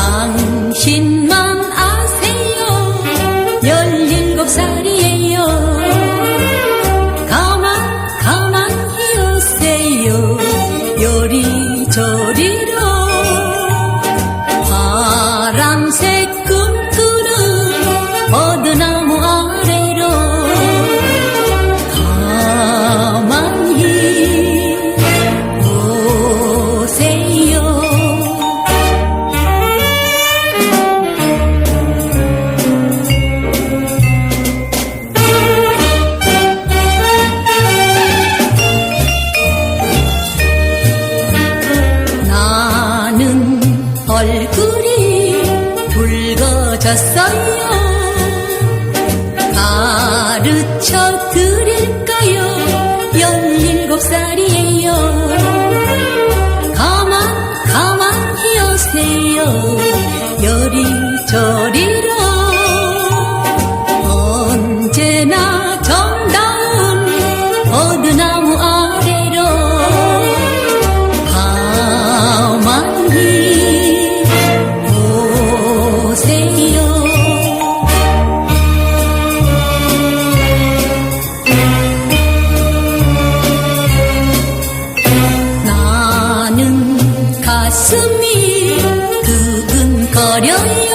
당신만 아세요. 열일곱 살이에요. 가만 가만히 오세요. 요리조리로 얼굴이 붉어졌어요. 가르쳐 드릴까요? 열일곱 살이에요. 가만 가만히 오세요. 여리저리로 가슴이 두근거려요